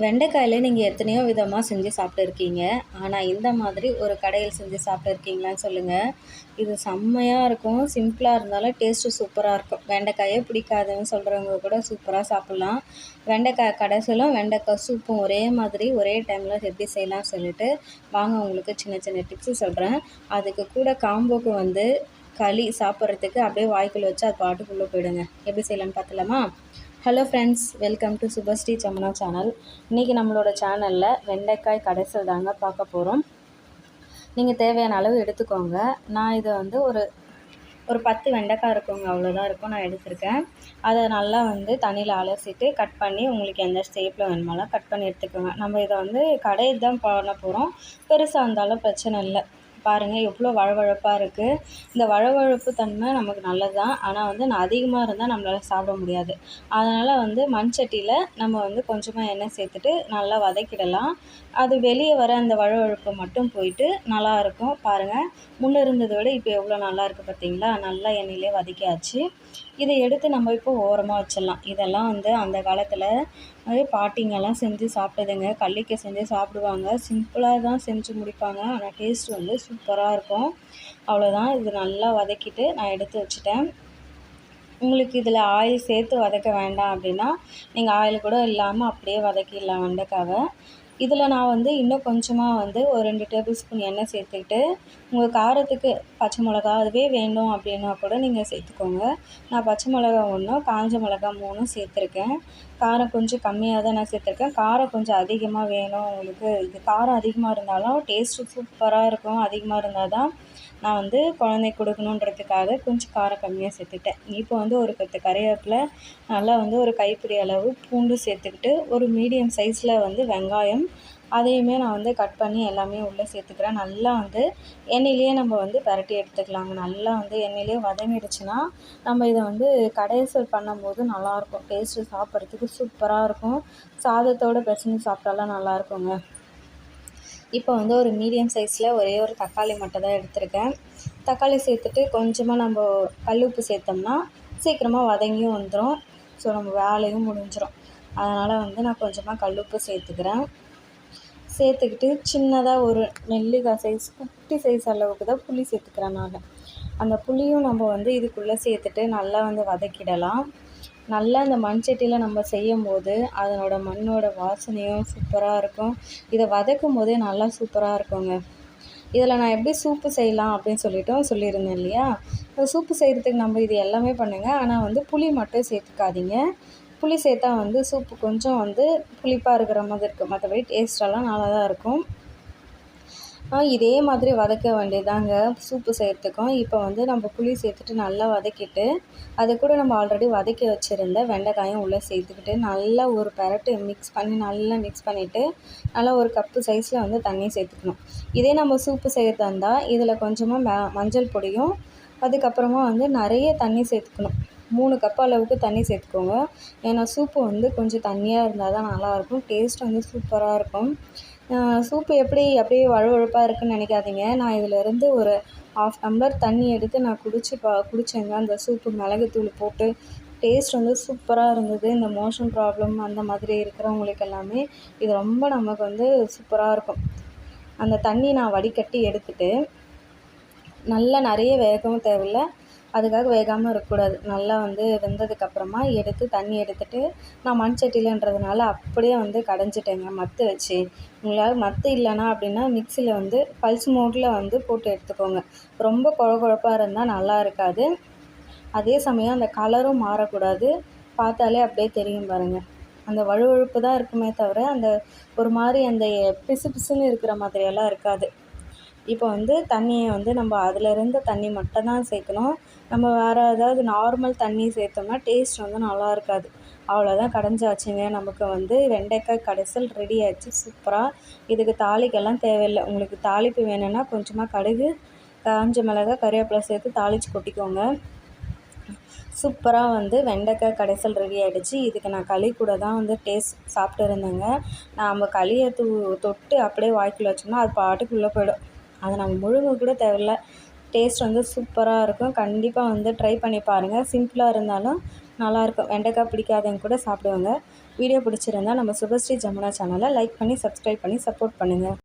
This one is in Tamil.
வெண்டைக்காயில் நீங்கள் எத்தனையோ விதமாக செஞ்சு சாப்பிட்டுருக்கீங்க. ஆனால் இந்த மாதிரி ஒரு கடையில் செஞ்சு சாப்பிட்டுருக்கீங்களான்னு சொல்லுங்கள் இது செம்மையாக இருக்கும். சிம்பிளாக இருந்தாலும் டேஸ்ட்டு சூப்பராக இருக்கும். வெண்டைக்காயே பிடிக்காதுன்னு சொல்கிறவங்க கூட சூப்பராக சாப்பிட்லாம். வெண்டைக்காய் கடைசிலும் வெண்டைக்காய் சூப்பும் ஒரே மாதிரி ஒரே டைமில் எப்படி செய்யலாம் சொல்லிட்டு வாங்க உங்களுக்கு சின்ன சின்ன டிப்ஸு சொல்கிறேன் அதுக்கு கூட காம்போக்கு வந்து களி சாப்பிட்றதுக்கு அப்படியே வாய்க்குள்ள வச்சு அது பாட்டுக்குள்ளே போயிடுங்க. எப்படி செய்யலான்னு பார்த்துலாமா hello friends welcome to Subashree Samana channel இன்றைக்கி நம்மளோட சேனலில் வெண்டைக்காய் கடைசல் தாங்க பார்க்க போகிறோம் நீங்கள் தேவையான அளவு எடுத்துக்கோங்க. நான் இதை வந்து ஒரு ஒரு பத்து வெண்டைக்காய் இருக்குங்க அவ்வளோதான் இருக்கும் நான் எடுத்திருக்கேன். அதை நல்லா வந்து தண்ணியில் அலசிட்டு கட் பண்ணி உங்களுக்கு எந்த ஷேப்பில் வேணுமாலும் கட் பண்ணி எடுத்துக்கோங்க. நம்ம இதை வந்து கடையில் தான் பண்ண போகிறோம் பெருசாக இருந்தாலும் பிரச்சனை இல்லை. பாருங்கள் எவ்வளோ வழவழப்பாக இருக்குது இந்த வழவழப்பு தன்மை நமக்கு நல்லது தான் ஆனால் வந்து நான் அதிகமாக இருந்தால் நம்மளால் சாப்பிட முடியாது. அதனால் வந்து மண் சட்டியில் நம்ம வந்து கொஞ்சமாக எண்ணெய் சேர்த்துட்டு நல்லா வதக்கிடலாம். அது வெளியே வர அந்த வழவழப்பு மட்டும் போயிட்டு நல்லாயிருக்கும் பாருங்கள் முன்னே இருந்ததை விட இப்போ எவ்வளோ நல்லா இருக்குது பார்த்தீங்களா நல்லா எண்ணெயிலே வதக்கியாச்சு. இதை எடுத்து நம்ம இப்போ ஓரமாக வச்சிடலாம். இதெல்லாம் வந்து அந்த காலத்தில் அதே பாட்டிங்கெல்லாம் செஞ்சு சாப்பிட்டதுங்க. கல்லிக்காய் செஞ்சு சாப்பிடுவாங்க. சிம்பிளாக தான் செஞ்சு முடிப்பாங்க. ஆனால் டேஸ்ட் வந்து சூப்பராக இருக்கும். அவ்வளோதான் இது நல்லா வதக்கிட்டு நான் எடுத்து வச்சுட்டேன். உங்களுக்கு இதில் ஆயில் சேர்த்து வதக்க வேண்டாம் அப்படின்னா நீங்கள் ஆயில் கூட இல்லாமல் அப்படியே வதக்கிடலாம் வெண்டைக்காவை. இதில் நான் வந்து இன்னும் கொஞ்சமாக வந்து ஒரு ரெண்டு டேபிள் ஸ்பூன் எண்ணெய் சேர்த்துக்கிட்டு உங்கள் காரத்துக்கு பச்சை மிளகா அதுவே வேண்டும் அப்படின்னா கூட நீங்கள் சேர்த்துக்கோங்க. நான் பச்சை மிளகா ஒன்றும் காஞ்ச மிளகா மூணும் சேர்த்துருக்கேன். காரம் கொஞ்சம் கம்மியாக தான் நான் சேர்த்துருக்கேன். காரம் கொஞ்சம் அதிகமாக வேணும் உங்களுக்கு. இது காரம் அதிகமாக இருந்தாலும் டேஸ்ட்டு சூப்பராக இருக்கும். அதிகமாக இருந்தால் தான் நான் வந்து குழந்தைக்கு கொடுக்கணுன்றதுக்காக கொஞ்சம் காரம் கம்மியாக சேர்த்துக்கிட்டேன். இப்போ வந்து ஒரு பத்து கறிவேப்பிலை நல்லா வந்து ஒரு கைப்பிடி அளவு பூண்டு சேர்த்துக்கிட்டு ஒரு மீடியம் சைஸில் வந்து வெங்காயம் அதையுமே நான் வந்து கட் பண்ணி எல்லாமே உள்ளே சேர்த்துக்கிறேன். நல்லா வந்து எண்ணெயிலேயே நம்ம வந்து பரட்டி எடுத்துக்கலாங்க. நல்லா வந்து எண்ணெயிலே வதங்கிடுச்சுன்னா நம்ம இதை வந்து கடைசல் பண்ணும்போது நல்லாயிருக்கும். டேஸ்ட்டு சாப்பிட்றதுக்கு சூப்பராக இருக்கும். சாதத்தோடு பிசைஞ்சு சாப்பிட்டாலாம் நல்லாயிருக்குங்க. இப்போ வந்து ஒரு மீடியம் சைஸில் ஒரே ஒரு தக்காளி மட்டும் தான் எடுத்திருக்கேன். தக்காளி சேர்த்துட்டு கொஞ்சமாக நம்ம கல் உப்பு சேர்த்தோம்னா சீக்கிரமாக வதங்கியும் வந்துடும் ஸோ நம்ம வேலையும் முடிஞ்சிடும் அதனால் வந்து நான் கொஞ்சமாக கல் உப்பு சேர்த்துக்கிறேன். சேர்த்துக்கிட்டு சின்னதாக ஒரு நெல்லிக்காய் சைஸ் குட்டி சைஸ் அளவுக்கு தான் புளி சேர்த்துக்கிறேன் நான். அந்த புளியும் நம்ம வந்து இதுக்குள்ளே சேர்த்துட்டு நல்லா வந்து வதக்கிடலாம். நல்லா இந்த மண் சட்டியில் நம்ம செய்யும் போது அதனோட மண்ணோட வாசனையும் சூப்பராக இருக்கும். இதை வதக்கும் போதே நல்லா சூப்பராக இருக்குங்க. இதில் நான் எப்படி சூப்பு செய்யலாம் அப்படின்னு சொல்லிட்டும் சொல்லியிருந்தேன் இல்லையா? சூப்பு செய்கிறதுக்கு நம்ம இது எல்லாமே பண்ணுங்கள் ஆனால் வந்து புளி மட்டும் சேர்த்துக்காதீங்க. புளி சேர்த்தா வந்து சூப்பு கொஞ்சம் வந்து புளிப்பாக இருக்கிற மாதிரி இருக்கும் மற்றபடி டேஸ்ட்டெல்லாம் நல்லா தான் இருக்கும். இதே மாதிரி வதக்க வேண்டியதாங்க சூப்பு செய்கிறதுக்கும் இப்போ வந்து நம்ம புளி சேர்த்துட்டு நல்லா வதக்கிட்டு அது கூட நம்ம ஆல்ரெடி வதக்கி வச்சுருந்த வெண்டைக்காயும் உள்ளே சேர்த்துக்கிட்டு நல்லா ஒரு பெரட்டு மிக்ஸ் பண்ணி நல்லா மிக்ஸ் பண்ணிவிட்டு நல்லா ஒரு கப்பு சைஸில் வந்து தண்ணி சேர்த்துக்கணும். இதே நம்ம சூப்பு செய்கிறதா இருந்தால் இதில் கொஞ்சமாக மஞ்சள் பொடியும் அதுக்கப்புறமா வந்து நிறைய தண்ணி சேர்த்துக்கணும். மூணு கப் அளவுக்கு தண்ணி சேர்த்துக்கோங்க. ஏன்னா சூப்பு வந்து கொஞ்சம் தண்ணியாக இருந்தால் தான் நல்லாயிருக்கும். டேஸ்ட் வந்து சூப்பராக இருக்கும். சூப்பு எப்படி அப்படியே வழுவழுப்பாக இருக்குதுன்னு நினைக்காதீங்க. நான் இதிலேருந்து ஒரு ஆஃப் டம்ளர் தண்ணி எடுத்து நான் குடிச்சு பா குடித்தேங்க அந்த சூப்பு மிளகுத்தூள் போட்டு டேஸ்ட் வந்து சூப்பராக இருந்தது. இந்த மோஷன் ப்ராப்ளம் அந்த மாதிரி இருக்கிறவங்களுக்கு எல்லாமே இது ரொம்ப நமக்கு வந்து சூப்பராக இருக்கும். அந்த தண்ணி நான் வடிகட்டி எடுத்துகிட்டு நல்லா நிறைய வேகவும் தேவையில்லை. அதுக்காக வேகாமல் இருக்கக்கூடாது. நல்லா வந்து வெந்ததுக்கப்புறமா எடுத்து தண்ணி எடுத்துட்டு நான் மண் சட்டிலன்றதுனால அப்படியே வந்து கடைஞ்சிட்டேங்க மத்து வச்சு. உங்களால் மத்து இல்லைனா அப்படின்னா மிக்சியில் வந்து பல்ஸ் மோட்டில் வந்து போட்டு எடுத்துக்கோங்க. ரொம்ப குழ குழப்பாக இருந்தால் நல்லா இருக்காது. அதே சமயம் அந்த கலரும் மாறக்கூடாது. பார்த்தாலே அப்படியே தெரியும் பாருங்கள் அந்த வழுவழுப்பு தான் இருக்குமே தவிர அந்த ஒரு மாதிரி அந்த பிசு பிசுன்னு இருக்கிற மாதிரியெல்லாம் இருக்காது. இப்போ வந்து தண்ணியை வந்து நம்ம அதிலருந்து தண்ணி மட்டும் தான் சேர்க்கணும். நம்ம வேறு ஏதாவது நார்மல் தண்ணி சேர்த்தோம்னா டேஸ்ட் வந்து நல்லா இருக்காது. அவ்வளோதான் கடைஞ்சாச்சுங்க. நமக்கு வந்து வெண்டைக்காய் கடைசல் ரெடி ஆயிடுச்சு. சூப்பராக இதுக்கு தாளிக்கெல்லாம் தேவையில்லை. உங்களுக்கு தாளிப்பு வேணும்னா கொஞ்சமாக கடுகு காஞ்ச மிளகா கறிவேப்பிலை சேர்த்து தாளித்து கொட்டிக்கோங்க. சூப்பராக வந்து வெண்டைக்காய் கடைசல் ரெடி ஆகிடுச்சு இதுக்கு நான் களி கூட தான் வந்து டேஸ்ட் சாப்பிட்டு இருந்தேங்க. நாம் களியை தூ தொட்டு அப்படியே வாய்க்குள்ள வச்சோம்னா அது பாட்டுக்குள்ளே போயிடும். அதை நம்ம முழுங்க கூட தேவையில்ல. டேஸ்ட் வந்து சூப்பராக இருக்கும். கண்டிப்பாக வந்து ட்ரை பண்ணி பாருங்கள் சிம்பிளாக இருந்தாலும் நல்லாயிருக்கும் வெண்டைக்காய் பிடிக்காதவங்க கூட சாப்பிடுவாங்க. வீடியோ பிடிச்சிருந்தா நம்ம சுபஸ்ரீ ஜமுனா சேனலை லைக் பண்ணி சப்ஸ்கிரைப் பண்ணி சப்போர்ட் பண்ணுங்கள்